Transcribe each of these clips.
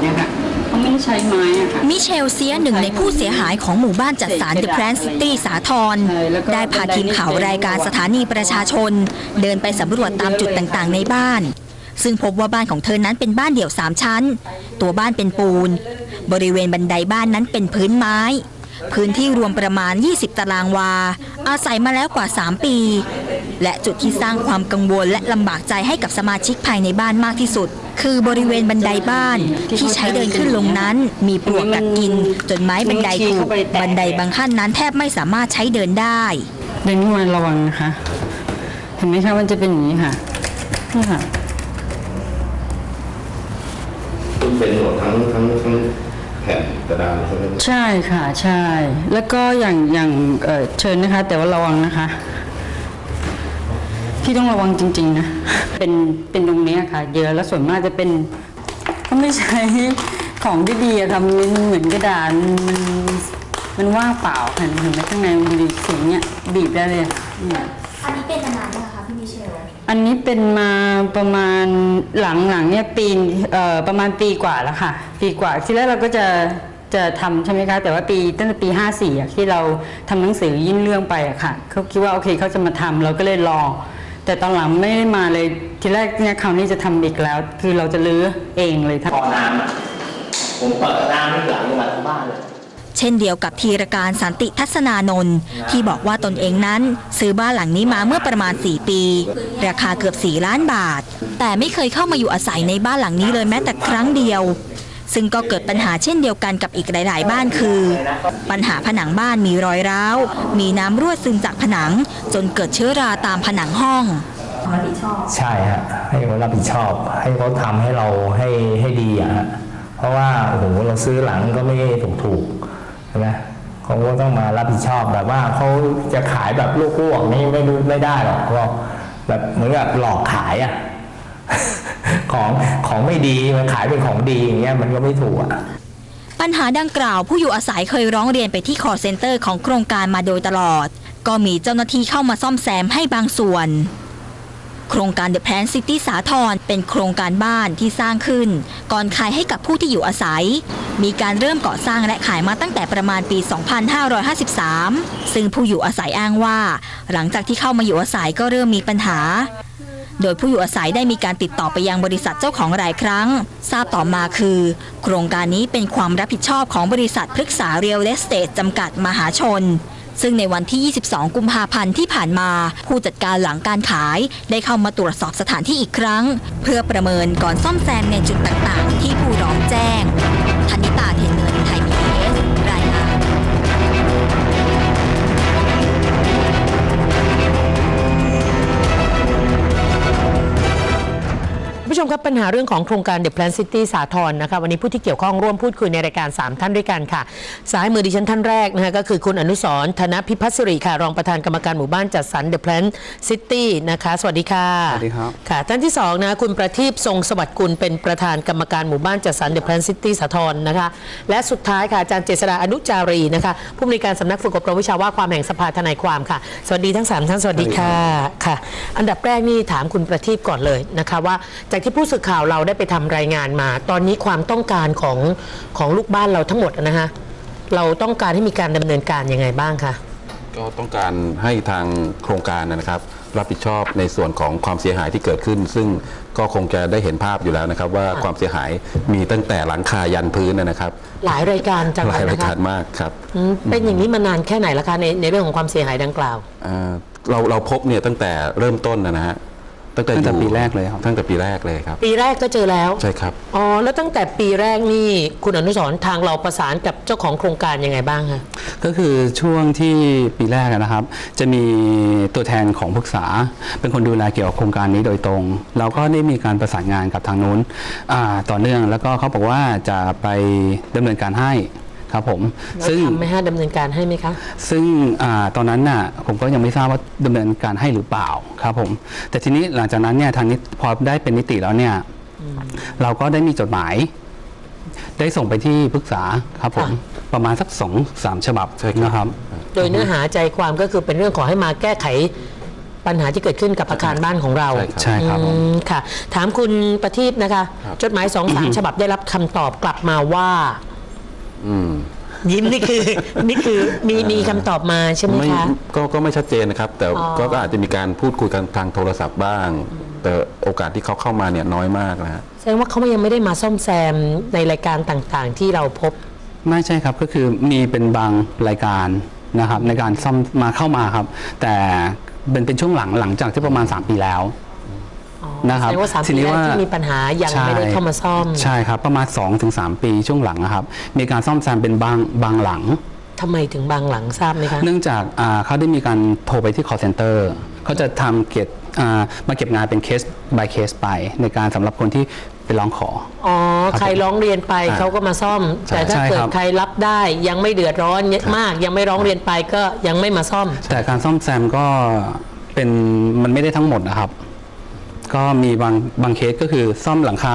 เนี่ยค่ะเขาไม่ได้ใช้ไม้อะค่ะ มิเชลเซียหนึ่งในผู้เสียหายของหมู่บ้านจัดสรร The Plant City สาทรได้พาทีมข่าวรายการสถานีประชาชน เดินไปสำรวจตามจุดต่างๆ ในบ้าน ซึ่งพบว่าบ้านของเธอนั้นเป็นบ้านเดี่ยว3ชั้น ตัวบ้านเป็นปูน บริเวณบันไดบ้านนั้นเป็นพื้นไม้ พื้นที่รวมประมาณ 20 ตารางวา อาศัยมาแล้วกว่า 3 ปี และจุดที่สร้างความกังวลและลำบากใจให้กับสมาชิกภายในบ้านมากที่สุด คือบริเวณบันไดบ้านที่ใช้เดินขึ้นลงนั้น มีปลวกกัดกิน จนไม้บันไดผุบันไดบางขั้นนั้นแทบไม่สามารถใช้เดินได้เดินขึ้นมาระวังนะคะเห็นไหมคะมันจะเป็นอย่างนี้ค่ะนี่ค่ะคุณเป็นหมดทั้งทั้งทั้งแผ่นกระดานใช่ไหมใช่ค่ะใช่ แล้วก็อย่างอย่างเอ่อเชิญนะคะ แต่ว่าระวังนะคะ พี่ต้องระวังจริง ๆ นะ เป็นเป็นตรงเนี้ยค่ะ เยอะแล้วส่วนมากจะเป็น ก็ไม่ใช้ของที่ดีอะค่ะมันเหมือนกระดานมันมันว่างเปล่าค่ะเห็นไหมข้างในมันดูดิสีเนี้ยบีบได้เลยค่ะเนี่ยอันนี้เป็นนานไหมคะพี่มิเชลอันนี้เป็นมาประมาณหลังหลังเนี่ยปีเอ่อประมาณปีกว่าแล้วค่ะ ปีกว่าที่แรกเราก็จะจะทำใช่ไหมคะแต่ว่าปีตั้งแต่ปี 54อะที่เราทำหนังสือยื่นเรื่องไปอะค่ะเขาคิดว่าโอเคเขาจะมาทำเราก็เลยรอ แต่ตอนหลังไม่ได้มาเลยทีแรกเนี่ยคราวนี้จะทำอีกแล้ว คือเราจะลื้อเองเลยทั้ง พอน้ำอะผมเปิดน้ำไม่ไหลลงมาทั้งบ้านเลย เช่นเดียวกับธีรการสันติทัศนานนท์ที่บอกว่าตนเองนั้น ซื้อบ้านหลังนี้มาเมื่อประมาณ 4 ปี ราคาเกือบ 4 ล้านบาท แต่ไม่เคยเข้ามาอยู่อาศัยในบ้านหลังนี้เลยแม้แต่ครั้งเดียว ซึ่งก็เกิดปัญหาเช่นเดียวกันกับอีกหลาย ๆ บ้านคือ ปัญหาผนังบ้านมีรอยร้าว มีน้ำรั่วซึมจากผนัง จนเกิดเชื้อราตามผนังห้องใช่ฮะให้เขารับผิดชอบ ให้เขาทำให้เราให้ให้ดีอะฮะเพราะว่าโอ้โหเราซื้อหลังก็ไม่ถูกถูกใช่ไหมเขาก็ต้องมารับผิดชอบแบบว่าเขาจะขายแบบลูกๆนี่ไม่รู้ไม่ได้หรอกก็แบบเหมือนกับหลอกขายอะ ของของไม่ดีมันขายเป็นของดีอย่างเงี้ยมันก็ไม่ถูกอะปัญหาดังกล่าวผู้อยู่อาศัยเคยร้องเรียนไปที่ call center ของโครงการมาโดยตลอด ก็มีเจ้าหน้าที่เข้ามาซ่อมแซมให้บางส่วน โครงการ The Plan City สาทรเป็นโครงการบ้านที่สร้างขึ้น ก่อนขายให้กับผู้ที่อยู่อาศัย มีการเริ่มก่อสร้างและขายมาตั้งแต่ประมาณปี 2553 ซึ่งผู้อยู่อาศัยอ้างว่า หลังจากที่เข้ามาอยู่อาศัยก็เริ่มมีปัญหา โดยผู้อยู่อาศัยได้มีการติดต่อไปยังบริษัทเจ้าของหลายครั้ง ทราบต่อมาคือ โครงการนี้เป็นความรับผิดชอบของบริษัทพฤกษาเรียลเอสเตทจำกัดมหาชน ซึ่งในวันที่ 22 กุมภาพันธ์ที่ผ่านมา ผู้จัดการหลังการขาย ได้เข้ามาตรวจสอบสถานที่อีกครั้ง เพื่อประเมินก่อนซ่อมแซมในจุดต่างๆ ที่ผู้ร้องแจ้ง ผู้ชมครับปัญหาเรื่องของโครงการ The Plan City สาทรนะคะวันนี้ผู้ที่เกี่ยวข้องร่วมพูดคุยในรายการ 3 ท่านด้วยกันค่ะซ้ายมือดิฉันท่านแรกนะคะก็คือคุณอนุสรณ์ธนพิพัฒน์สิริค่ะ รองประธานกรรมการหมู่บ้านจัดสรร The Plan City นะคะ สวัสดีค่ะสวัสดีครับค่ะ ท่านที่สองนะคุณประทีปทรงสวัสดิ์กุลเป็นประธานกรรมการหมู่บ้านจัดสรร The Plan City สาทรนะคะ และสุดท้ายค่ะอาจารย์เจษฎาอนุจารีนะคะผู้อำนวยการสำนักฝึกอบรมวิชาว่าความแห่งสภาทนายความค่ะสวัสดีทั้งสามท่านสวัสดีค่ะค่ะ อันดับแรกนี่ถามคุณประทีปก่อนเลยนะคะว่าจากที่ผู้สื่อข่าวเราได้ไปทำรายงานมา ตอนนี้ความต้องการของของลูกบ้านเราทั้งหมดนะคะเราต้องการให้มีการดำเนินการยังไงบ้างคะก็ต้องการให้ทางโครงการนะครับ รับผิดชอบในส่วนของความเสียหายที่เกิดขึ้น ซึ่งก็คงจะได้เห็นภาพอยู่แล้วนะครับ ว่าความเสียหายมีตั้งแต่หลังคายันพื้นนะครับ หลายรายการจังหเลลายยรายนะกาคะรมากครับอืมเป็นอย่างนี้มานานแค่ไหนแล้วคะในในเรื่องของความเสียหายดังกล่าวอ่าเราเราพบเนี่ยตั้งแต่เริ่มต้นนะนะฮะ ตั้งแต่ตั้งแต่อยู่ปีแรกเลยครับ ตั้งแต่ปีแรกเลยครับ ปีแรกก็เจอแล้ว ใช่ครับ อ๋อ แล้วตั้งแต่ปีแรกนี่คุณอนุสรณ์ทางเราประสานกับเจ้าของโครงการยังไงบ้างคะ ก็คือช่วงที่ปีแรกอะนะครับ จะมีตัวแทนของปรึกษา เป็นคนดูแลเกี่ยวกับโครงการนี้โดยตรง เราก็ได้มีการประสานงานกับทางนู้นอ่าต่อเนื่องแล้วก็เขาบอกว่าจะไปดำเนินการให้ ครับผมเราซึ่งทำไหมฮะดำเนินการให้ไหมคะ ซึ่งอาตอนนั้นน่ะผมก็ยังไม่ทราบว่าดำเนินการให้หรือเปล่าครับผม แต่ทีนี้หลังจากนั้นเนี่ยทางนิติพอได้เป็นนิติแล้วเนี่ยเราก็ได้มีจดหมาย ได้ส่งไปที่ปรึกษาครับผมค่ะประมาณสักสองสามฉบับใช่ครับนะครับ โดยเนื้อหาใจความก็คือเป็นเรื่องขอให้มาแก้ไขปัญหาที่เกิดขึ้นกับอาคารบ้านของเรา ใช่ครับใช่ครับผมอืมค่ะ ถามคุณประทีปนะคะครับจดหมายสองสามฉบับได้รับคำตอบกลับมาว่า อืมยิ้มนี่คือนี่คือมีมีคำตอบมาใช่ไหมไม่คะก็ก็ไม่ชัดเจนนะครับ แต่อ๋อก็ก็อาจจะมีการพูดคุยกันทางโทรศัพท์บ้าง แต่โอกาสที่เขาเข้ามาเนี่ยน้อยมากนะฮะแสดงว่าเขายังไม่ได้มาซ่อมแซมในรายการต่างๆ ที่เราพบ ไม่ใช่ครับก็คือมีเป็นบางรายการนะครับในการซ่อมมาเข้ามาครับ แต่เป็นเป็นช่วงหลังหลังจากที่ประมาณ 3 ปีแล้ว นะครับแสดงว่าสามทีปีนี้แรกว่าที่มีปัญหายังไม่ได้เข้ามาซ่อม ใช่ครับ ประมาณ 2-3 ปีช่วงหลังนะครับ มีการซ่อมแซมเป็นบางบางหลังทำไมถึงบางหลังทราบไหมคะ เนื่องจากอ่าเขาได้มีการโทรไปที่ call center เขาจะทำเก็บอ่ามาเก็บงานเป็นเคส by เคสไป ในการสำหรับคนที่ไปร้องขอ อ๋อครับใครร้องเรียนไปใช่เขาก็มาซ่อมใช่แต่ถ้าใช่เกิคดรับใครรับได้ยังไม่เดือดร้อนมาก ยังไม่ร้องเรียนไปก็ยังไม่มาซ่อม แต่การซ่อมแซมก็เป็นมันไม่ได้ทั้งหมดนะครับ ก็มีบางบางเคสก็คือซ่อมหลังคา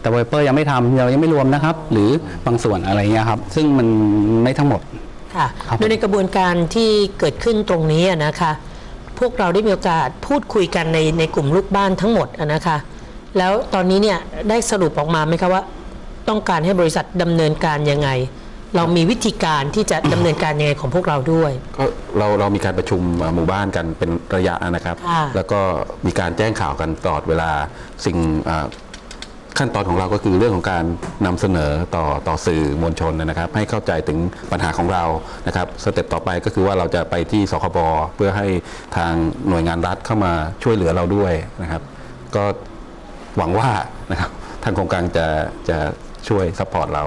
แต่ไวเปอร์ยังไม่ทำเรายังไม่รวมนะครับ หรือบางส่วนอะไรเงี้ยครับ ซึ่งมันไม่ทั้งหมด ค่ะครับโดยในกระบวนการที่เกิดขึ้นตรงนี้อะนะคะ พวกเราได้มีโอกาสพูดคุยกันในในกลุ่มลูกบ้านทั้งหมดอะนะคะ แล้วตอนนี้เนี่ยได้สรุปออกมาไหมคะว่า ต้องการให้บริษัทดำเนินการยังไง เรามีวิธีการที่จะดำเนินการยังไงของพวกเราด้วย ก็เราเรามีการประชุมเอ่อหมู่บ้านกันเป็นระยะนะครับ ค่ะแล้วก็มีการแจ้งข่าวกันตลอดเวลาสิ่งเอ่อขั้นตอนของเราก็คือเรื่องของการนำเสนอต่อต่อสื่อมวลชนนะครับ ให้เข้าใจถึงปัญหาของเรานะครับสเต็ปต่อไปก็คือว่าเราจะไปที่สคบเพื่อให้ทางหน่วยงานรัฐเข้ามาช่วยเหลือเราด้วยนะครับ ก็หวังว่านะครับทางโครงการจะจะช่วยซัพพอร์ตเรา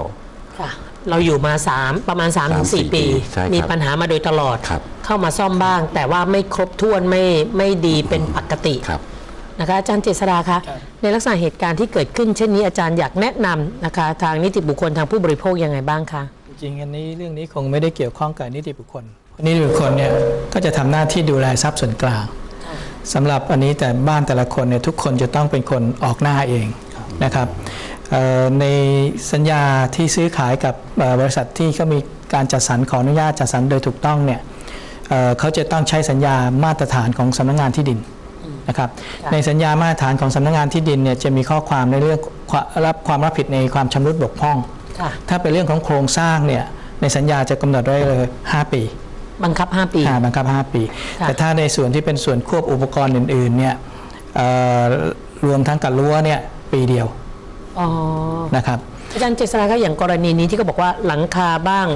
ค่ะ เราอยู่มา 3 ประมาณ3-4สามสี่ปีปี ใช่ครับมีปัญหามาโดยตลอด ครับ เข้ามาซ่อมบ้าง แต่ว่าไม่ครบถ้วนไม่ไม่ดีเป็นปกติครับ นะคะอาจารย์เจษดาคะในลักษณะเหตุการณ์ที่เกิดขึ้นเช่นนี้อาจารย์อยากแนะนำนะคะ ทางนิติบุคคลทางผู้บริโภคยังไงบ้างคะ จริงๆอันนี้เรื่องนี้คงไม่ได้เกี่ยวข้องกับนิติบุคคลเพราะนิติบุคคลเนี่ยก็จะทำหน้าที่ดูแลทรัพย์ส่วนกลางสำหรับอันนี้แต่บ้านแต่ละคนเนี่ยทุกคนจะต้องเป็นคนออกหน้าเองนะครับเอ่อ ในสัญญาที่ซื้อขายกับเอ่อบริษัทที่เขามีการจัดสรรขออนุญาตจัดสรรโดยถูกต้องเนี่ยเอ่อเขาจะต้องใช้สัญญามาตรฐานของสำนักงานที่ดินนะครับในสัญญามาตรฐานของสำนักงานที่ดินเนี่ยจะมีข้อความในเรื่องความรับความรับผิดในความชำรุดบกพร่องค่ะถ้าเป็นเรื่องของโครงสร้างเนี่ยในสัญญาจะกำหนดไว้เลย 5 ปี บังคับ 5 ปีอ่าบังคับ 5 ปีค่ะแต่ถ้าในส่วนที่เป็นส่วนควบอุปกรณ์อื่นๆเนี่ยเอ่อรวมทั้งกับรั้วเนี่ยปีเดียว อ๋อนะครับอาจารย์เจษดาคะอย่างกรณีนี้ที่เขาบอกว่าหลังคาบ้าง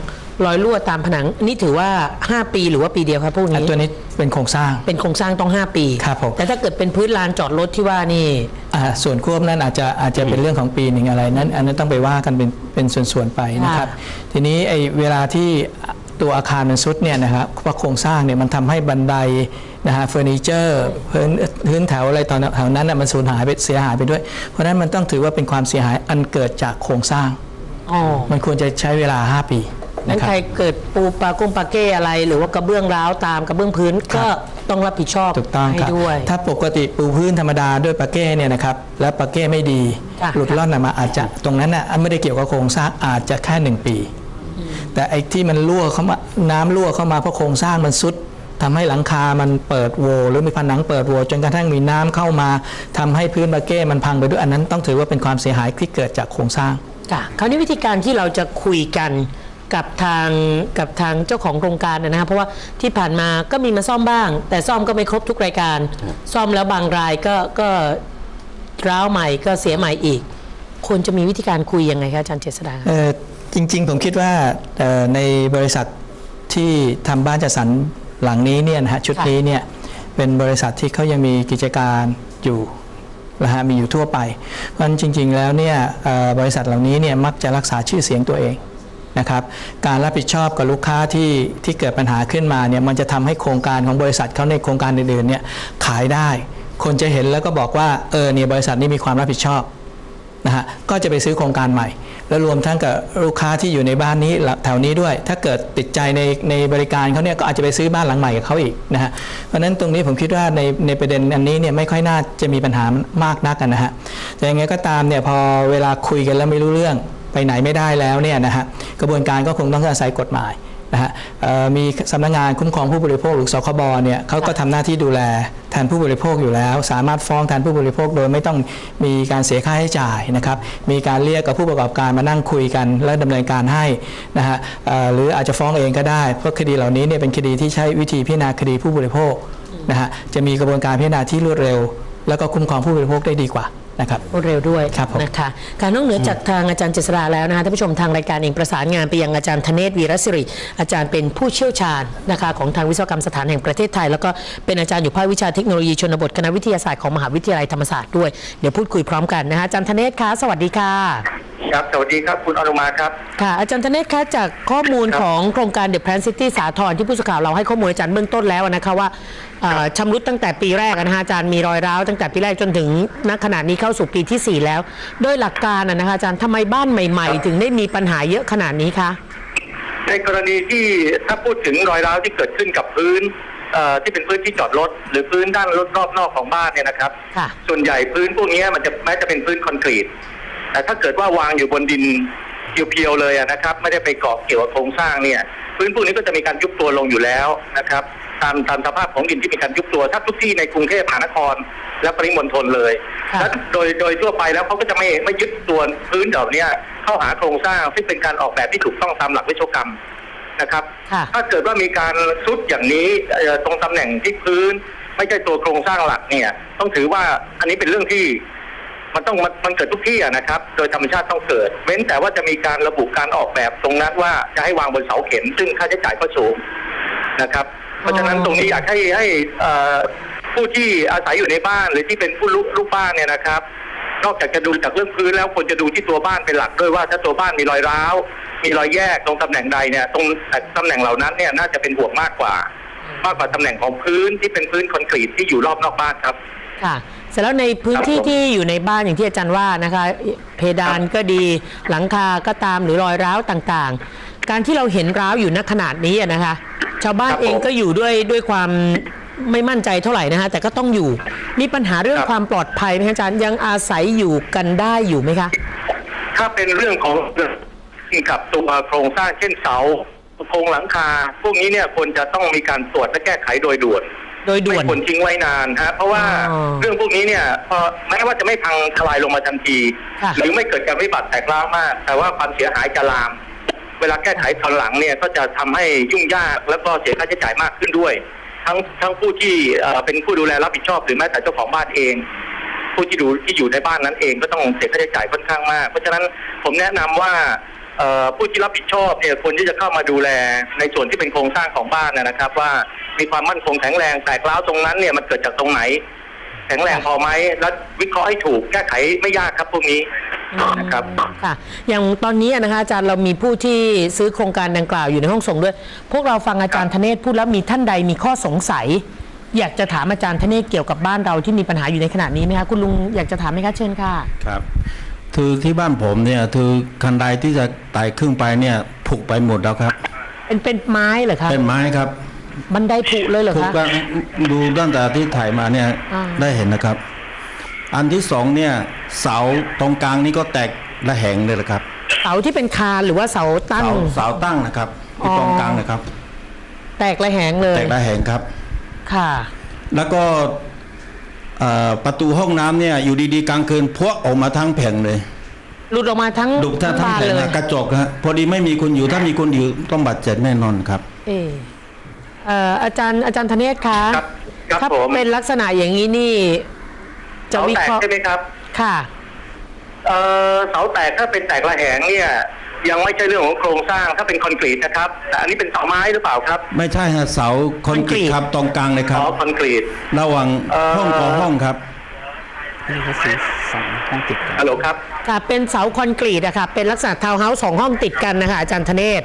รอยรั่วตามผนังนี่ถือว่า 5 ปีหรือว่าปีเดียวครับพวกอันนี้ตัวนี้เป็นโครงสร้างเป็นโครงสร้างต้อง 5 ปีครับผมแต่ถ้าเกิดเป็นพื้นลานจอดรถที่ว่านี่อ่าส่วนควบนั้นอาจจะอาจจะเป็นเรื่องของปีหนึ่งอะไรนั้น อันนั้นต้องไปว่ากันเป็นเป็นส่วนๆไปนะครับ ทีนี้ไอ้เวลาที่ตัวอาคารมันซุดเนี่ยนะครับเพราะโครงสร้างเนี่ยมันทำให้บันได นะฮะเฟอร์นิเจอร์พื้นพื้นแถวอะไรตอนแถวนั้นน่ะมันสูญหายไปเสียหายไปด้วย เพราะฉะนั้นมันต้องถือว่าเป็นความเสียหายอันเกิดจากโครงสร้างอ๋อมันควรจะใช้เวลา 5 ปีนั้นะนครัใคบรเกิดปูปลากุ้งปลาเก้อะไร หรือว่ากระเบื้องร้าวตามกระเบื้องพื้นก็ต้องรับผิดชอบถูกต้องให้ครับด้วยถ้าปกติปูพื้นธรรมดาด้วยปาเก้เนี่ยนะครับแล้วปาเก้ไม่ดีค่ะหลุดล่อนออกมาอาจจะตรงนั้นน่ะไม่ได้เกี่ยวกับโครงสร้างอาจจะแค่หนึ่งปี แต่ไอ้ที่มันรั่วเข้ามาน้ำรั่วเข้ามาเพราะโครงสร้างมันซุด ทำให้หลังคามันเปิดโหวหรือมีผนังเปิดโหวจนกระทั่งมีน้ำเข้ามาทำให้พื้นปาเก้มันพังไปด้วยอันนั้น ต้องถือว่าเป็นความเสียหายที่เกิดจากโครงสร้างค่ะคราวนี้วิธีการที่เราจะคุยกันกับทางกับทางเจ้าของโครงการนะนะครับเพราะว่าที่ผ่านมาก็มีมาซ่อมบ้าง แต่ซ่อมก็ไม่ครบทุกรายการ ซ่อมแล้วบางรายก็ก็ร้าวใหม่ก็เสียใหม่อีกควรจะมีวิธีการคุยยังไงคะอาจารย์เจษดาเอ่อจริง ๆ ผมคิดว่าเอ่อในบริษัทที่ทำบ้านจัดสรร หลังนี้เนี่ยนะฮะชุดนี้เนี่ยเป็นบริษัทที่เขายังมีกิจการอยู่นะฮะมีอยู่ทั่วไป เพราะฉะนั้นจริง ๆ แล้วเนี่ยบริษัทเหล่านี้เนี่ยมักจะรักษาชื่อเสียงตัวเองนะครับการรับผิดชอบกับลูกค้าที่ที่เกิดปัญหาขึ้นมาเนี่ยมันจะทำให้โครงการของบริษัทเขาในโครงการอื่นๆเนี่ยขายได้ คนจะเห็นแล้วก็บอกว่าเออเนี่ยบริษัทนี้มีความรับผิดชอบนะฮะก็จะไปซื้อโครงการใหม่ และรวมทั้งกับลูกค้าที่อยู่ในบ้านนี้แถวนี้ด้วย ถ้าเกิดติดใจในในบริการเขาเนี่ยก็อาจจะไปซื้อบ้านหลังใหม่กับเขาอีกนะฮะเพราะนั้นตรงนี้ผมคิดว่าในในประเด็นอันนี้เนี่ยไม่ค่อยน่าจะมีปัญหามากนักนะฮะแต่ยังไงก็ตามเนี่ยพอเวลาคุยกันแล้วไม่รู้เรื่องไปไหนไม่ได้แล้วเนี่ยนะฮะกระบวนการก็คงต้องอาศัยกฎหมาย นะฮะเอ่อมีสำนักงานคุ้มครองผู้บริโภคหรือสคบเนี่ยเขาก็ทำหน้าที่ดูแลแทนผู้บริโภคอยู่แล้ว สามารถฟ้องแทนผู้บริโภคโดยไม่ต้องมีการเสียค่าใช้จ่ายนะครับมีการเรียกกับผู้ประกอบการมานั่งคุยกัน และดำเนินการให้นะฮะเอ่อหรืออาจจะฟ้องเองก็ได้เพราะคดีเหล่านี้เนี่ยเป็นคดีที่ใช้วิธีพิจารณาคดีผู้บริโภคนะฮะจะมีกระบวนการพิจารณาที่รวดเร็ว แล้วก็คุ้มครองผู้บริโภคได้ดีกว่า นะครับ รวดเร็วด้วยครับผมนะคะการนอกเหนือจากทางอาจารย์เจษฎาแล้วนะคะท่านผู้ชมทางรายการเองประสานงานไปยังอาจารย์ธเนศวีรศิริ อาจารย์เป็นผู้เชี่ยวชาญนะคะของทางวิศวกรรมสถานแห่งประเทศไทย แล้วก็เป็นอาจารย์อยู่ภาควิชาเทคโนโลยีชนบทคณะวิทยาศาสตร์ของมหาวิทยาลัยธรรมศาสตร์ด้วยเดี๋ยวพูดคุยพร้อมกันนะคะอาจารย์ธเนศคะสวัสดีค่ะครับสวัสดีครับคุณอนุมาครับค่ะอาจารย์ธเนศคะจากข้อมูลครับของโครงการ The Plan City สาทรที่ผู้สื่อข่าวเราให้ข้อมูลอาจารย์เบื้องต้นแล้วนะคะว่าเอ่อ ชำรุดตั้งแต่ปีแรกนะคะอาจารย์มีรอยร้าวตั้งแต่ปีแรกจนถึงณขณะนี้เข้าสู่ปีที่ 4 แล้ว โดยหลักการนะนะคะอาจารย์ทำไมบ้านใหม่ ๆ ถึงได้มีปัญหาเยอะขนาดนี้คะในกรณีที่ถ้าพูดถึงรอยร้าวที่เกิดขึ้นกับพื้นเอ่อที่เป็นพื้นที่จอดรถหรือพื้นด้านรถรอบนอกของบ้านเนี่ยนะครับค่ะส่วนใหญ่พื้นพวกนี้มันจะแม้จะเป็นพื้นคอนกรีตแต่ถ้าเกิดว่าวางอยู่บนดินเพียวๆเลยอะนะครับ ไม่ได้ไปเกาะเกี่ยวกับโครงสร้างเนี่ย พื้นพวกนี้ก็จะมีการยุบตัวลงอยู่แล้วนะครับ ตามตามสภาพของดินที่มีการยุบตัวถ้าทุกที่ในกรุงเทพมหานคร และปริมณฑลเลยค่ะและโดยโดยทั่วไปแล้วเขาก็จะไม่ไม่ยึดตัวพื้นเหล่านี้เข้าหาโครงสร้างซึ่งเป็นการออกแบบที่ถูกต้องตามหลักวิศวกรรมนะครับค่ะถ้าเกิดว่ามีการซุดอย่างนี้เอ่อตรงตำแหน่งที่พื้น ไม่ใช่ตัวโครงสร้างหลักเนี่ย ต้องถือว่าอันนี้เป็นเรื่องที่มันต้องมันมันเกิดทุกที่อะนะครับ โดยธรรมชาติต้องเกิด เว้นแต่ว่าจะมีการระบุการออกแบบตรงนั้นว่าจะให้วางบนเสาเข็ม ซึ่งค่าใช้จ่ายก็สูงนะครับ เพราะฉะนั้นตรงนี้อยากให้ให้เอ่อผู้ที่อาศัยอยู่ในบ้านหรือที่เป็นผู้ลูกลูกบ้านเนี่ยนะครับ นอกจากจะดูจากเรื่องพื้นแล้วควรจะดูที่ตัวบ้านเป็นหลักด้วยว่าถ้าตัวบ้านมีรอยร้าว มีรอยแยกตรงตำแหน่งใดเนี่ยตรงตำแหน่งเหล่านั้นเนี่ยน่าจะเป็นห่วงมากกว่า มากกว่าตำแหน่งของพื้นที่เป็นพื้นคอนกรีตที่อยู่รอบนอกบ้านครับค่ะเสร็จแล้วในพื้นที่ครับผมที่อยู่ในบ้านอย่างที่อาจารย์ว่านะคะ เพดานก็ดีหลังคาก็ตามหรือรอยร้าวต่างๆ การที่เราเห็นร้าวอยู่ณขนาดนี้อะนะคะ ชาวบ้านครับผม เองก็อยู่ด้วยด้วยความไม่มั่นใจเท่าไหร่นะคะแต่ก็ต้องอยู่ มีปัญหาเรื่องครับความปลอดภัยไหมคะอาจารย์ยังอาศัยอยู่กันได้อยู่ไหมคะ ถ้าเป็นเรื่องของกับตัวโครงสร้างเช่นเสาโครงหลังคา พวกนี้เนี่ยควรจะต้องมีการตรวจและแก้ไขโดยด่วน โดยด่วน ไม่ควรทิ้งไว้นานฮะเพราะว่าอ๋อเรื่องพวกนี้เนี่ยพอแม้ว่าจะไม่พังทลายลงมาทันที ค่ะ หรือไม่เกิดการวิบัติแตกร้าวมาก แต่ว่าความเสียหายจะลาม เวลาแก้ไขตอนหลังเนี่ยก็จะทำให้ยุ่งยากแล้วก็เสียค่าใช้จ่ายมากขึ้นด้วย ทั้งทั้งผู้ที่เป็นผู้ดูแลรับผิดชอบหรือแม้แต่เจ้าของบ้านเอง ผู้ที่ดูที่อยู่ในบ้านนั้นเองก็ต้องเสียค่าใช้จ่ายค่อนข้างมาก เพราะฉะนั้นผมแนะนำว่าผู้ที่รับผิดชอบเนี่ยควรที่จะเข้ามาดูแลในส่วนที่เป็นโครงสร้างของบ้านนะนะครับ ว่ามีความมั่นคงแข็งแรงแตกร้าวตรงนั้นเนี่ยมันเกิดจากตรงไหน แข็งแรงพอไหมแล้ววิเคราะห์ให้ถูกแก้ไขไม่ยากครับพวกนี้ นะครับค่ะ อย่างตอนนี้นะคะอาจารย์เรามีผู้ที่ซื้อโครงการดังกล่าวอยู่ในห้องส่งด้วย พวกเราฟังอาจารย์ธเนศพูดแล้วมีท่านใดมีข้อสงสัย อยากจะถามอาจารย์ธเนศเกี่ยวกับบ้านเราที่มีปัญหาอยู่ในขณะนี้ไหมคะคุณลุงอยากจะถามไหมคะเชิญค่ะครับคือที่บ้านผมเนี่ยคือคันไดที่จะไต่ขึ้นไปเนี่ยผุไปหมดแล้วครับ เป็นเป็นไม้เหรอคะเป็นไม้ครับบันไดผุเลยเหรอผุคะก็ดูตั้งแต่ที่ถ่ายมาเนี่ยอ่าได้เห็นนะครับ อันที่สองเนี่ยเสาตรงกลางนี่ก็แตกระแหงเลยนะครับ เสาที่เป็นคานหรือว่าเสาตั้ง เสาเสาตั้งนะครับที่ตรงกลางนะครับ แตกระแหงเลย แตกระแหงครับ ค่ะ แล้วก็เอ่อประตูห้องน้ำเนี่ยอยู่ดีๆกลางคืนพวกออกมาทั้งแผงเลยหลุดออกมาทั้งดุทั้งทั้งบานแผงเลยนะกระจกฮะพอดีไม่มีคนอยู่ถ้ามีคนอยู่ต้องบาดเจ็บแน่นอนครับ เออเอ่ออาจารย์อาจารย์ธเนศคะครับครับถ้าผมเป็นลักษณะอย่างนี้นี่ จะเสาวิแตเคกราะห์ใช่ไหมครับ ค่ะ เอ่อเสาแตกถ้าเป็นแตกระแหงเนี่ยยังไม่ใช่เรื่องของโครงสร้างถ้าเป็นคอนกรีตนะครับแต่อันนี้เป็นเสาไม้หรือเปล่าครับ ไม่ใช่ฮะเสาคอนกรีตครับตรงกลางเลยครับอ๋อคอนกรีตระหว่างเอ่อห้องต่อห้องครับนี่ก็สีสองห้องติดกันฮัลโหลครับค่ะเป็นเสาคอนกรีตอะค่ะเป็นลักษณะทาวน์เฮาส์สองห้องติดกันนะคะอาจารย์ธเนศ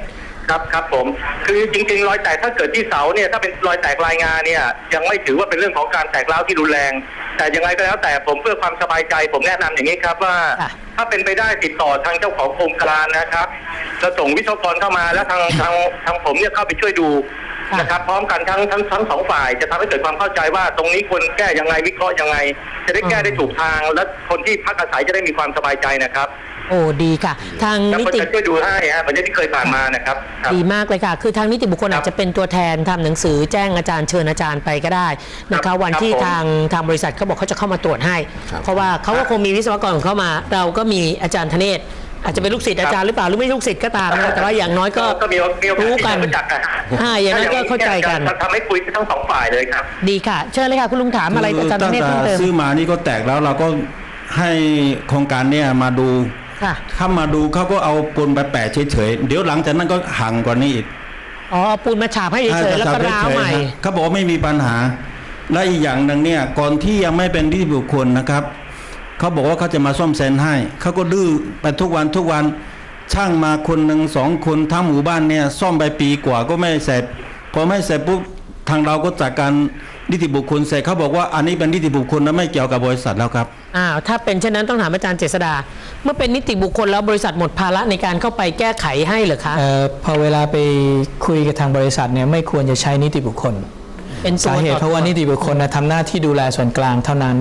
ครับครับผม คือจริงๆ รอยแตกถ้าเกิดที่เสาเนี่ยถ้าเป็นรอยแตกรายงานเนี่ยยังไม่ถือว่าเป็นเรื่องของการแตกร้าวที่รุนแรง แต่ยังไงก็แล้วแต่ผมเพื่อความสบายใจ ผมแนะนำอย่างนี้ครับว่าค่ะถ้าเป็นไปได้ติดต่อทางเจ้าของโครงการนะครับจะส่งวิศวกรเข้ามาแล้วทางทางทางผมเนี่ยเข้าไปช่วยดูนะครับพร้อมกันทั้งทั้งทั้งสองฝ่าย จะทำให้เกิดความเข้าใจว่าตรงนี้ควรแก้ยังไงวิเคราะห์ยังไง จะได้แก้ได้ถูกทาง และคนที่พักอาศัยจะได้มีความสบายใจนะครับ โอ้ดีค่ะ ทางแล้วนิก็ติจะช่วยดูให้ฮะเหมือนที่เคยผ่านมานะครับครับ ดีมากเลยค่ะ คือทางนิติบุคคลครับอาจจะเป็นตัวแทนทำหนังสือแจ้งอาจารย์เชิญอาจารย์ไปก็ได้นะครัคะบวันที่ครับผมทางทางบริษัทเขาบอกเขาจะเข้ามาตรวจให้ครับเพราะว่าเขาก็คงมีวิศวกรของเขามา เราก็มีอาจารย์ธเนศอาจจะเป็นลูกศิษย์อาจารย์หรือเปล่าหรือไม่ลูกศิษย์ก็ตามนะแต่ว่าอย่างน้อยก็ก็มีโอมีโอกาสรู้ที่กันจะรู้จักกันอ่าอย่างนั้นก็เข้าใจกันจะทำให้คุยทั้งสองฝ่ายเลยครับ ดีค่ะ เชิญเลยค่ะคุณลุงถามอะไรอาจารย์ธตั้งเนศแต่เพิ่มเติมซื้อมานี่ก็แตกแล้วเราก็ให้โครงการเนี่ยมาดู ค่ะถ้ามาดูเขาก็เอาปูนไปแปะเฉยๆเดี๋ยวหลังจากนั้นก็ห่างกว่านี้อีกอ๋อเอาปูนมาฉาบให้เฉยๆแล้วก็ร้าวใหม่เขาบอกว่าไม่มีปัญหา และอีกอย่างหนึ่งเนี่ยก่อนที่ยังไม่เป็นนิติบุคคลนะครับเขาบอกว่าเขาจะมาซ่อมแซมให้เขาก็ดื้อไปทุกวันทุกวันช่างมาคนหนึ่งสองคนทั้งหมู่บ้านเนี่ยซ่อมไปปีกว่าก็ไม่เสร็จพอไม่เสร็จปุ๊บ ทางเราก็จัดการนิติบุคคลเสร็จเขาบอกว่าอันนี้เป็นนิติบุคคลนะไม่เกี่ยวกับบริษัทแล้วครับอ้าวถ้าเป็นเช่นนั้นต้องถามอาจารย์เจษดา เมื่อเป็นนิติบุคคลแล้วบริษัทหมดภาระในการเข้าไปแก้ไขให้เหรือคะเอ่อพอเวลาไปคุยกับทางบริษัทเนี่ยไม่ควรจะใช้นิติบุคคลเป็นตัวสาเหตุต่อเพราะว่านิติบุคคลนะทำหน้าที่ดูแลส่วนกลางเท่านั้น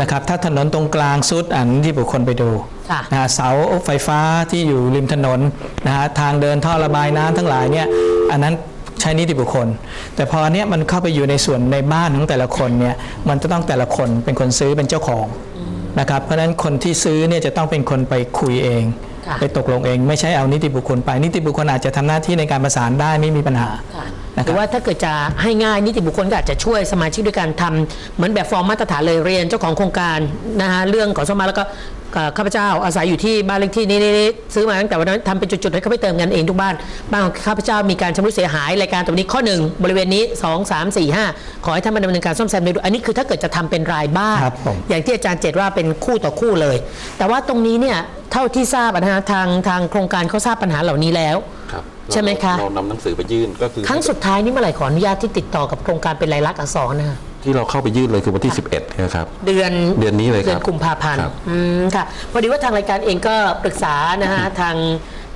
นะครับถ้าถนนตรงกลางสุดอันนิติบุคคลไปดูค่ะนะฮะเสาไฟฟ้าที่อยู่ริมถนนนะฮะทางเดินท่อระบายน้ำทั้งหลายเนี่ยอันนั้น ใช้นิติบุคคล แต่พออันเนี้ยมันเข้าไปอยู่ในส่วนในบ้านของแต่ละคนเนี่ยมันจะต้องแต่ละคนเป็นคนซื้อเป็นเจ้าของนะครับเพราะฉะนั้นคนที่ซื้อเนี่ยจะต้องเป็นคนไปคุยเองค่ะไปตกลงเอง ไม่ใช่เอานิติบุคคลไปนิติบุคคลอาจจะทำหน้าที่ในการประสานได้ไม่มีปัญหาค่ะนะ หครืรับอว่าถ้าเกิดจะให้ง่ายนิติบุคคลก็อาจจะช่วยสมาชิกด้วยการทำเหมือนแบบฟอร์มมาตรฐานเลยเรียนเจ้าของโครงการนะฮะเรื่องของสมมาแล้วก็เอ่อข้าพเจ้าอาศัยอยู่ที่บ้านเลขที่นี้นี้ซื้อมาตั้งแต่วันนั้นทำเป็นจุดๆให้เขาไปเติมกันเองทุกบ้านบ้านของข้าพเจ้ามีการชำรุดเสียหายรายการตรงนี้ข้อหนึ่งบริเวณนี้ 2 3 4 5 ขอให้ท่านมาดำเนินการซ่อมแซมโดยด่วนอันนี้คือถ้าเกิดจะทำเป็นรายบ้านครับผมอย่างที่อาจารย์เจตว่าเป็นคู่ต่อคู่เลย แต่ว่าตรงนี้เนี่ยเท่าที่ทราบอะนะฮะทางทางโครงการเขาทราบปัญหาเหล่านี้แล้วครับ ใช่ไหมคะ เรานำหนังสือไปยื่นก็คือครั้งสุดท้ายนี่เมื่อไหร่ขออนุญาตที่ติดต่อกับโครงการเป็นลายลักษณ์อักษรนะคะ ที่เราเข้าไปยื่นเลยคือวันที่ 11นะครับ เดือนเดือนนี้เลยครับ เดือนกุมภาพันธ์ครับ อืมค่ะ พอดีว่าทางรายการเองก็ปรึกษานะฮะทาง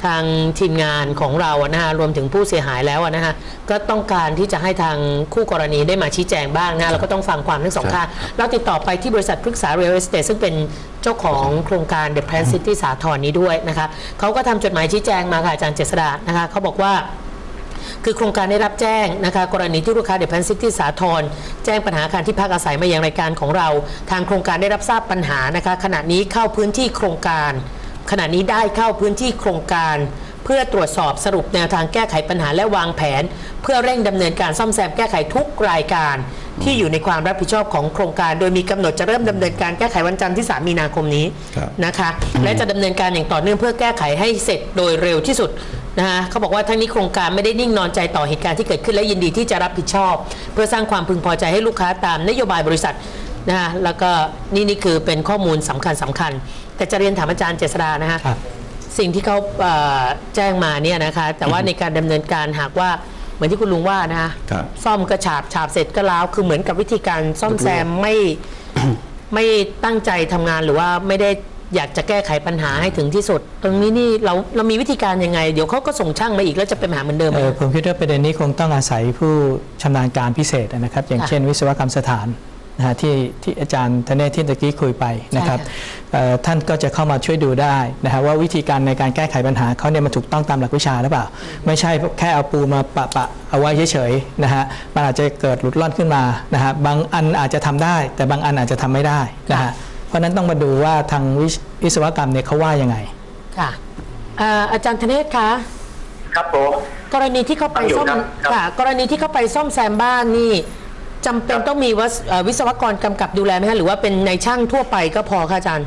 ทางทีมงานของเราอะนะฮะรวมถึงผู้เสียหายแล้วอะนะฮะก็ต้องการที่จะให้ทางคู่กรณีได้มาชี้แจงบ้างนะเราก็ต้องฟังความทั้งสองข้างเราติดต่อไปที่บริษัทปรึกษา Real Estate ซึ่งเป็นเจ้าของโครงการ The Plan City สาทรนี้ด้วยนะคะเขาก็ทำจดหมายชี้แจงมาค่ะอาจารย์เจษดานะคะเขาบอกว่า คือโครงการได้รับแจ้งนะคะกรณีที่ลูกค้าเดอะแพนซิตี้สาทรแจ้งปัญหาการที่พักอาศัยมายังรายการของเรา ทางโครงการได้รับทราบปัญหานะคะขณะนี้เข้าพื้นที่โครงการ ขณะนี้ได้เข้าพื้นที่โครงการ เพื่อตรวจสอบสรุปแนวทางแก้ไขปัญหาและวางแผน เพื่อเร่งดำเนินการซ่อมแซมแก้ไขทุกรายการ ที่อยู่ในความรับผิดชอบของโครงการ โดยมีกำหนดจะเริ่มดำเนินการแก้ไขวันจันทร์ที่ 3 มีนาคมนี้ครับ นะคะ และจะดำเนินการอย่างต่อเนื่องเพื่อแก้ไขให้เสร็จโดยเร็วที่สุดนะคะเขาบอกว่าทั้งนี้โครงการไม่ได้นิ่งนอนใจต่อเหตุการณ์ที่เกิดขึ้นและยินดีที่จะรับผิดชอบ เพื่อสร้างความพึงพอใจให้ลูกค้าตามนโยบายบริษัท นะคะแล้วก็นี่นี่คือเป็นข้อมูลสำคัญสำคัญ แต่จะเรียนถามอาจารย์เจษดานะคะครับ สิ่งที่เขาเอ่อแจ้งมาเนี่ยนะคะ แต่ว่าในการดำเนินการหากว่าเหมือนที่คุณลุงว่านะคะครับ ซ่อมก็ฉาบฉาบเสร็จก็ล้าวคือเหมือนกับวิธีการซ่อมแซมไม่ ไม่ตั้งใจทำงานหรือว่าไม่ได้อยากจะแก้ไขปัญหาให้ถึงที่สุด ตรงนี้นี่เราเรามีวิธีการยังไง เดี๋ยวเขาก็ส่งช่างมาอีกแล้วจะเป็นปัญหาเหมือนเดิมไหมเออผมคิดว่าประเด็นนี้คงต้องอาศัยผู้ชำนาญการพิเศษนะครับ อย่างค่ะ เช่นวิศวกรรมสถาน นะฮะที่ที่อาจารย์ธเนศที่ตะกี้คุยไปนะครับใช่ค่ะเอ่อท่านก็จะเข้ามาช่วยดูได้นะฮะว่าวิธีการในการแก้ไขปัญหาเขาเนี่ยมันถูกต้องตามหลักวิชาหรือเปล่า ไม่ใช่แค่เอาปูมาปะปะเอาไว้เฉยๆนะฮะมันอาจจะเกิดหลุดล่อนขึ้นมานะฮะบางอันอาจจะทำได้ แต่บางอันอาจจะทำไม่ได้นะฮะเพราะฉะนั้นต้องมาดูว่าทางวิศวิศวกรรมเนี่ยเขาว่ายังไงค่ะเอ่ออาจารย์ธเนศคะครับผมกรณีที่เขาไปซ่อมฟังอยู่ครับครับค่ะกรณีที่เขาไปซ่อมแซมบ้านนี่ จำเป็นต้องมีวสเอ่อวิศวกรกำกับดูแลไหมคะหรือว่าเป็นในายช่างทั่วไปก็พอค่ะอาจารย์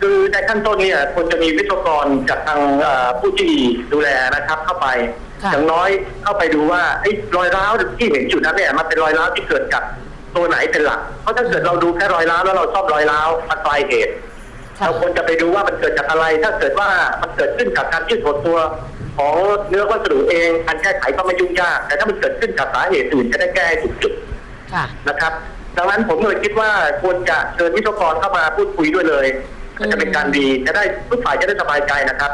คือในขั้นต้นเนี่ยควรจะมีวิศวกรจากทางเอ่อผู้ที่ดูแลนะครับเข้าไปค่ะอย่างน้อยเข้าไปดูว่าไอ้รอยร้าวที่เห็นอยู่นั้นเนี่ยมันเป็นรอยร้าวที่เกิดจากตัวไหนเป็นหลัก เพราะถ้าเกิดเราดูแค่รอยร้าวแล้วเราซ่อมรอยร้าวมันปลายเหตุ ค่ะ เราควรจะไปดูว่ามันเกิดจากอะไร ถ้าเกิดว่ามันเกิดขึ้นจากการยืดหดตัวของเนื้อวัสดุเองการแก้ไขก็ไม่ยุ่งยาก แต่ถ้ามันเกิดขึ้นจากสาเหตุอื่นจะได้แก้ให้ถูกจุดค่ะ นะครับ ดังนั้นผมเลยคิดว่าควรจะเชิญวิศวกรเข้ามาพูดคุยด้วยเลยก็จะเป็นการดีจะได้ทุกฝ่ายจะได้สบายใจนะครับ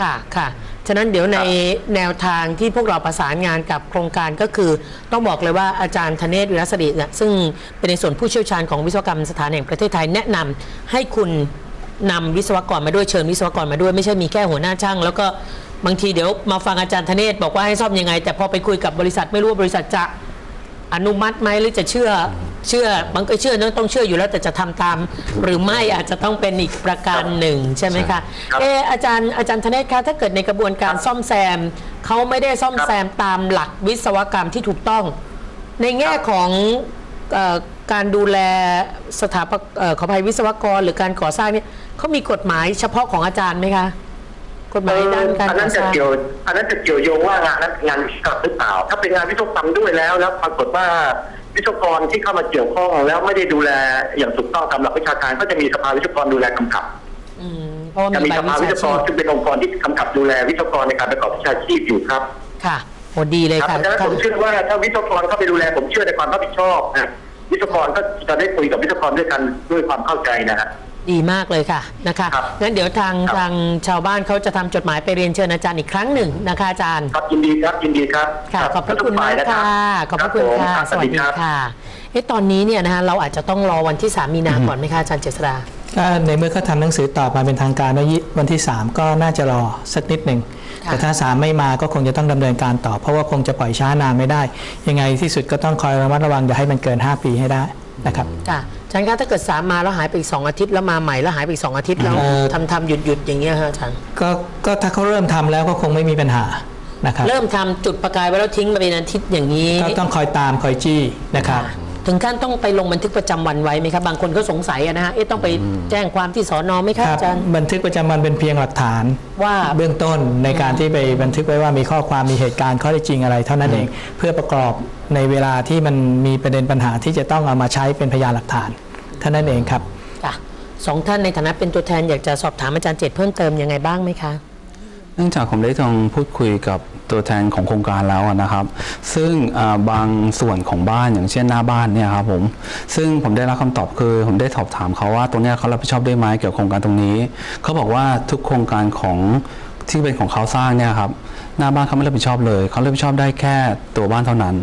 ค่ะค่ะฉะนั้นเดี๋ยวในแนวทางที่พวกเราประสานงานกับโครงการก็คือ ต้องบอกเลยว่าอาจารย์ธเนศวิรัสดิเนี่ยซึ่งเป็นในส่วนผู้เชี่ยวชาญของวิศวกรรมสถานแห่งประเทศไทยแนะนำให้คุณนำวิศวกรมาด้วยเชิญวิศวกรมาด้วยไม่ใช่มีแค่หัวหน้าช่าง แล้วก็บางทีเดี๋ยวมาฟังอาจารย์ธเนศบอกว่าให้ซ่อมยังไง แต่พอไปคุยกับบริษัทไม่รู้ว่าบริษัทจะ อนุมัติไหมหรือจะเชื่อเชื่อบางก็เชื่อนะต้องเชื่ออยู่แล้วแต่จะทำตาม หรือไม่อาจจะต้องเป็นอีกประการหนึ่งใช่ไหมคะครับเอออาจารย์อาจารย์ธเนศคะถ้าเกิดในกระบวนการซ่อมแซมเขาไม่ได้ซ่อมแซมตามหลักวิศวกรรมที่ถูกต้อง ในแง่ของเออการดูแลสถาปเอ่อขออภัยวิศวกร หรือการก่อสร้างเนี่ยเขามีกฎหมายเฉพาะของอาจารย์ไหมคะ กฎหมายด้านการอันก่นั้อนสจะร้างเกี่ยว อันนั้นจะเกี่ยวโยงว่างานนั้นงานวิศวกรรมหรือเปล่า ถ้าเป็นงานวิศวกรรมด้วยแล้ว แล้วปรากฏว่าวิศวกรที่เข้ามาเกี่ยวข้องแล้วไม่ได้ดูแลอย่างถูกต้องตามหลักวิชาการก็จะมีสภาวิศวกรดูแลกำกับอืมเพราะว่าจะมีมีใบสวิภาวิศชาวกชีรพซึ่งเป็นองค์กรที่กำกับดูแลวิศวกรในการประกอบวิชาชีพอยู่ครับ ค่ะโหดีเลยครับค่ะเพราะฉะนั้นผมค่ะเชื่อว่าถ้าวิศวกรเข้าไปดูแลผมเชื่อในความรับผิดชอบนะวิศวกรก็จะได้คุยกับวิศวกรด้วยกันด้วยความเข้าใจนะฮะ ดีมากเลยค่ะนะคะครับงั้นเดี๋ยวทางครับ ทางชาวบ้านเขาจะทำจดหมายไปเรียนเชิญอาจารย์อีกครั้งหนึ่งนะคะอาจารย์ ครับยินดีครับยินดีครับค่ะรับขอบพระคุณทุฝ่มายกนรับค่ะขอบพระคุณผมค่ะรับสวัสดีรับค่ะ เอ๊ะตอนนี้เนี่ยนะคะเราอาจจะต้องรอวันที่ 3 มีนาก่อนไหมคะอาจารย์เจษดาถ้าในเมื่อเขาทำหนังสือตอบมาเป็นทางการว่ายี่วันที่ 3 ก็น่าจะรอสักนิดหนึ่ง ค่ะ แต่ถ้า 3 ไม่มาก็คงจะต้องดำเนินการต่อ เพราะว่าคงจะปล่อยช้านานไม่ได้ ยังไงที่สุดก็ต้องคอยระมัดระวังอย่าให้มันเกิน 5 ปีให้ได้นะครับ ค่ะอา จารย์คะถ้าเกิดสามมาแล้วหายไปอีกสองอาทิตย์แล้วมาใหม่แล้วหายไปอีกสองอาทิตย์แล้วเอ่อทำทำหยุดหยุดอย่างเงี้ยฮะอาจารย์ก็ก็ถ้าเขาเริ่มทำแล้วก็คงไม่มีปัญหานะครับเริ่มทำจุดประกายไว้แล้วทิ้งมาเป็นอาทิตย์อย่างนี้ก็ต้องคอยตามคอยจี้นะครับถึงขั้นต้องไปลงบันทึกประจำวันไว้ไหมครับ บางคนก็สงสัยอะนะฮะเอ๊ะต้องไปแจ้งความที่สอนอไหมครับครับอาจารย์บันทึกประจำวันเป็นเพียงหลักฐานว่าเบื้องต้นในการที่ไปบันทึกไว้ว่ามีข้อความมีเหตุการณ์ข้อเท็จจริงอะไร เท่านั้นเองเพื่อประกอบในเวลาที่มันมีประเด็นปัญหาที่จะต้องเอามาใช้เป็นพยานหลักฐานเท่านั้นเองครับค่ะสองท่านในฐานะเป็นตัวแทนอยากจะสอบถามอาจารย์เจตเพิ่มเติมยังไงบ้างไหมคะเนื่องจากผมได้ลองพูดคุยกับตัวแทนของโครงการแล้วอะนะครับ ซึ่งอ่าบางส่วนของบ้านอย่างเช่นหน้าบ้านเนี่ยครับผมซึ่งผมได้รับคำตอบคือผมได้สอบถามเขาว่าตรงเนี้ยเขารับผิดชอบด้วยไหมเกี่ยวกับโครงการตรงนี้เขาบอกว่าทุกโครงการของที่เป็นของเขาสร้างเนี่ยครับหน้าบ้านเขาไม่รับผิดชอบเลยเขารับผิดชอบได้แค่ตัวบ้านเท่านั้น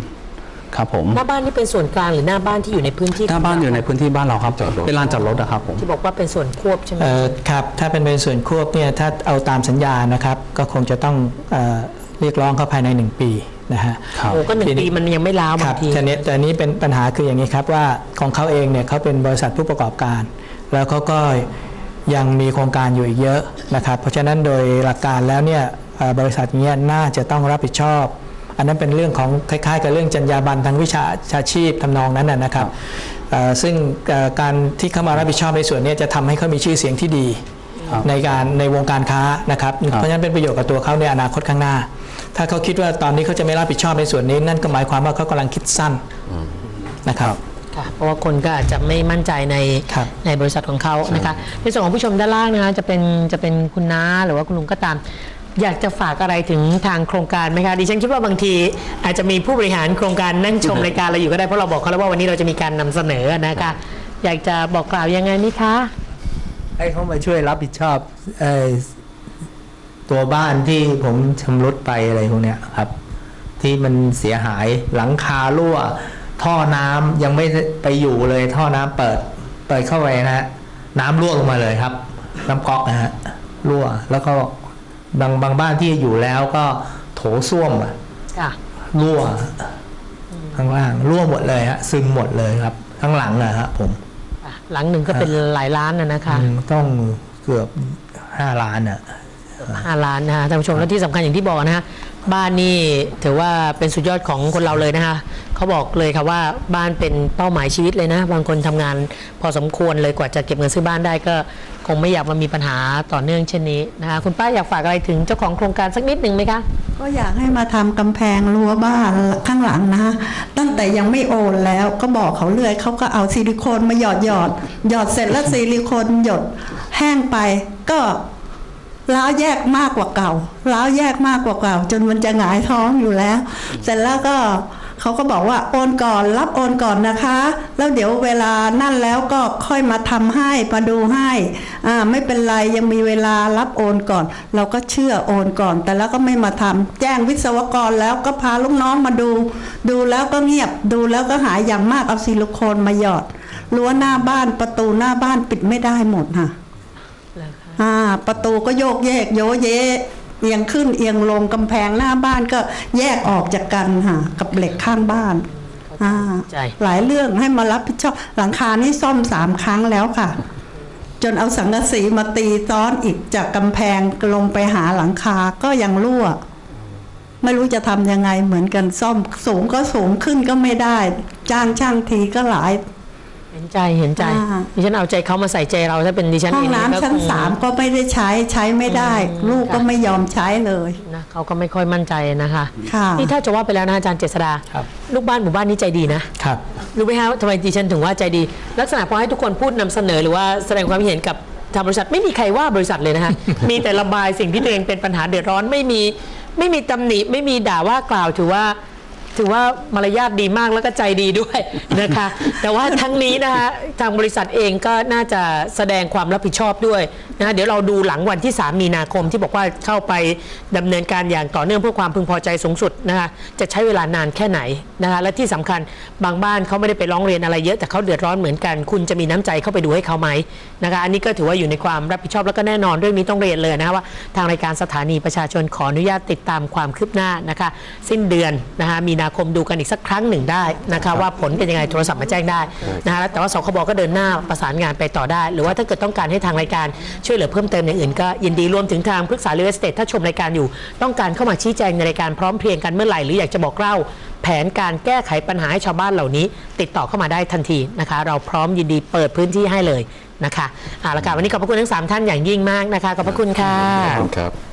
ครับผมหน้าบ้านนี่เป็นส่วนกลางหรือหน้าบ้านที่อยู่ในพื้นที่หน้าบ้านอยู่ในพื้นที่บ้านเราครับเป็นลานจอดรถอะครับผมที่บอกว่าเป็นส่วนควบใช่ไหมเอ่อครับถ้าเป็นเป็นส่วนควบเนี่ยถ้าเอาตามสัญญานะครับ ก็คงจะต้องเอ่อเรียกร้องเข้าภายใน 1 ปีนะฮะครับโอ้ก็หนึ่งปีมันยังไม่ล้าวคบารังบทีแต่เนี้ยแต่นี้เป็นปัญหาคืออย่างนี้ครับว่าของเขาเองเนี่ยเขาเป็นบริษัทผู้ประกอบการ แล้วเขาก็ยังมีโครงการอยู่อีกเยอะนะครับ เพราะฉะนั้นโดยหลักการแล้วเนี่ยเอ่อบริษัทเนี้ยน่าจะต้องรับผิดชอบ อันนั้นเป็นเรื่องของคล้ายๆ กับเรื่องจรรยาบรรณทางวิชาชาชีพทำนองนั้นนะนะครับเอ่อซึ่งเอ่อการที่เขามารับผิดชอบในส่วนเนี้ยจะทำให้เขามีชื่อเสียงที่ดีครับในการในวงการค้านะครับเพราะฉะนั้นเป็นประโยชน์กับตัวเขาในอนาคตข้างหน้า ถ้าเขาคิดว่าตอนนี้เขาจะไม่รับผิดชอบในส่วนนี้ นั่นก็หมายความว่าเขากำลังคิดสั้นนะครับค่ะเพราะว่าคนก็อาจจะไม่มั่นใจในครับในบริษัทของเขานะคะในส่วนของผู้ชมด้านล่างนะคะจะเป็นจะเป็นคุณน้าหรือว่าคุณลุงก็ตาม อยากจะฝากอะไรถึงทางโครงการไหมคะดิฉันคิดว่าบางทีอาจจะมีผู้บริหารโครงการนั่งชมรายการเราอยู่ก็ได้เพราะเราบอกเขาแล้วว่าวันนี้เราจะมีการนำเสนอนะคะอยากจะบอกกล่าวยังไงนี่คะให้เขามาช่วยรับผิดชอบเอ่อตัวบ้านที่ผมชำรุดไปอะไรพวกเนี้ยครับ ที่มันเสียหายหลังคารั่ว ท่อน้ำยังไม่ไปอยู่เลยท่อน้ำเปิดเปิดเข้าไปนะฮะน้ำรั่วลงมาเลยครับ น้ำก๊อกนะฮะรั่วแล้วก็ บางบางบ้านที่อยู่แล้วก็โถส้วมอะค่ะรั่วข้างล่างรั่วหมดเลยฮะซึมหมดเลยครับข้างหลังนะฮะผมหลังหนึ่งก็เป็นหลายล้านนะนะคะอืมต้องเกือบห้าล้านอะห้าล้านนะฮะท่านผู้ชมและที่สำคัญอย่างที่บอกนะฮะบ้านนี่ถือว่าเป็นสุดยอดของคนเราเลยนะคะเขาบอกเลยค่ะว่าบ้านเป็นเป้าหมายชีวิตเลยนะ บางคนทำงานพอสมควรเลยกว่าจะเก็บเงินซื้อบ้านได้ก็คงไม่อยากมามีปัญหาต่อเนื่องเช่นนี้นะคะคุณป้าอยากฝากอะไรถึงเจ้าของโครงการสักนิดหนึ่งไหมคะก็อยากให้มาทำกำแพงรั้วบ้านข้างหลังนะฮะตั้งแต่ยังไม่โอนแล้วก็บอกเขาเรื่อยเขาก็เอาซิลิโคนมาหยอดหยอดหยอดเสร็จแล้วซิลิโคนหยดแห้งไป ก็ล้าวแยกมากกว่าเก่าล้าวแยกมากกว่าเก่า จนมันจะหงายท้องอยู่แล้ว เสร็จแล้วก็ เขาก็บอกว่าโอนก่อนรับโอนก่อนนะคะ แล้วเดี๋ยวเวลานั่นแล้วก็ค่อยมาทำให้มาดูให้อ่าไม่เป็นไรยังมีเวลารับโอนก่อน เราก็เชื่อโอนก่อน แต่แล้วก็ไม่มาทำแจ้งวิศวกรแล้วก็พาลูกน้องมาดู ดูแล้วก็เงียบดูแล้วก็หายอย่างมากเอาซิลิโคนมาหยอดรั้วหน้าบ้านประตูหน้าบ้านปิดไม่ได้หมดค่ะอ่าประตูก็โยกแยกโยเย เอียงขึ้นเอียงลงกำแพงหน้าบ้านก็แยกออกจากกันค่ะกับเหล็กข้างบ้านอ่าใจ หลายเรื่องให้มารับผิดชอบหลังคานี่ซ่อมสามครั้งแล้วค่ะ จนเอาสังกะสีมาตีซ้อนอีกจากกำแพงลงไปหาหลังคาก็ยังรั่ว ไม่รู้จะทำยังไงเหมือนกันซ่อมสูงก็สูงขึ้นก็ไม่ได้ จ้างช่างทีก็หลาย เห็นใจเห็นใจอ่าดิฉันเอาใจเขามาใส่ใจเราถ้าเป็นดิฉันห้องเองน้ำก็ชั้นคงสามก็ไม่ได้ใช้ใช้ไม่ได้อืมลูกก็ค่ะไม่ยอมใช้เลยนะเขาก็ไม่ค่อยมั่นใจนะคะค่ะนี่ถ้าจะว่าไปแล้วนะอาจารย์เจษดาครับลูกบ้านหมู่บ้านนี้ใจดีนะครับรู้ไหมฮะทำไมดิฉันถึงว่าใจดี ลักษณะพอให้ทุกคนพูดนำเสนอหรือว่าแสดงความเห็นกับทางบริษัทไม่มีใครว่าบริษัทเลยนะคะมีแต่ระบายสิ่งที่ตัวเองเป็นปัญหาเดือดร้อนไม่มีไม่มีตำหนิไม่มีด่าว่ากล่าวถือว่า ถือว่ามารยาทดีมากแล้วก็ใจดีด้วยนะคะ แต่ว่าทั้งนี้นะคะทางบริษัทเองก็น่าจะแสดงความรับผิดชอบด้วยนะเดี๋ยวเราดูหลังวันที่ 3 มีนาคมที่บอกว่าเข้าไปดำเนินการอย่างต่อเนื่องเพื่อความพึงพอใจสูงสุดนะคะจะใช้เวลานานแค่ไหนนะคะและที่สำคัญบางบ้านเขาไม่ได้ไปร้องเรียนอะไรเยอะแต่เขาเดือดร้อนเหมือนกัน คุณจะมีน้ำใจเข้าไปดูให้เขาไหมนะคะอันนี้ก็ถือว่าอยู่ในความรับผิดชอบแล้วก็แน่นอนเรื่องนี้ต้องเรียนเลยนะคะว่าทางรายการสถานีประชาชนขออนุญาตติดตามความคืบหน้านะคะสิ้นเดือนนะคะมีนาคมดูกันอีกสักครั้งหนึ่งได้นะคะว่าผลเป็นยังไงโทรศัพท์มาแจ้งได้นะคะแต่ว่าสคบก็เดินหน้าประสานงานไปต่อได้ หรือว่าถ้าเกิดต้องการให้ทางรายการช่วยเหลือเพิ่มเติมอย่างอื่นก็ยินดีรวมถึงทางปรึกษาเรียลสเตทถ้าชมรายการอยู่ ต้องการเข้ามาชี้แจงในรายการพร้อมเพรียงกันเมื่อไหร่หรืออยากจะบอกเล่าแผนการแก้ไขปัญหาให้ชาวบ้านเหล่านี้ ติดต่อเข้ามาได้ทันทีนะคะ เราพร้อมยินดีเปิดพื้นที่ให้เลยนะคะเอาละค่ะวันนี้ขอบพระคุณทั้งสามท่านอย่างยิ่งมากนะคะขอบพระคุณค่ะขอบคุณครับ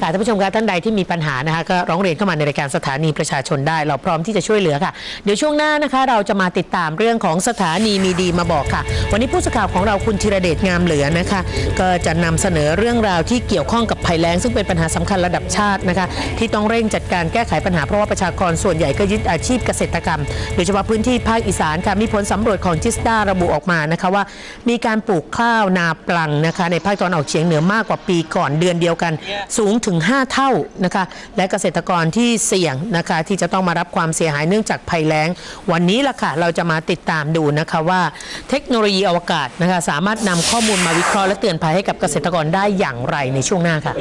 ค่ะท่านผู้ชมคะท่านใดที่มีปัญหานะคะก็ร้องเรียนเข้ามาในรายการสถานีประชาชนได้ เราพร้อมที่จะช่วยเหลือค่ะ เดี๋ยวช่วงหน้านะคะเราจะมาติดตามเรื่องของสถานีมีดีมาบอกค่ะ วันนี้ผู้สื่อข่าวของเราคุณธีรเดชงามเหลือนะคะ ก็จะนำเสนอเรื่องราวที่เกี่ยวข้องกับภัยแล้งซึ่งเป็นปัญหาสำคัญระดับชาตินะคะ ที่ต้องเร่งจัดการแก้ไขปัญหาเพราะว่าประชากรส่วนใหญ่ก็ยึดอาชีพเกษตรกรรม โดยเฉพาะพื้นที่ภาคอีสานค่ะมีผลสำรวจของจิสตาระบุออกมานะคะว่า มีการปลูกข้าวนาปลังนะคะในภาคตะวันออกเฉียงเหนือมากกว่าปีก่อนเดือนเดียวกันสูงถึง 5 เท่านะคะและเกษตรกรที่เสี่ยงนะคะที่จะต้องมารับความเสียหายเนื่องจากภัยแล้ง วันนี้ล่ะค่ะเราจะมาติดตามดูนะคะว่า เทคโนโลยีอวกาศนะคะสามารถนำข้อมูลมาวิเคราะห์และเตือนภัยให้กับเกษตรกรได้อย่างไรในช่วงหน้าค่ะ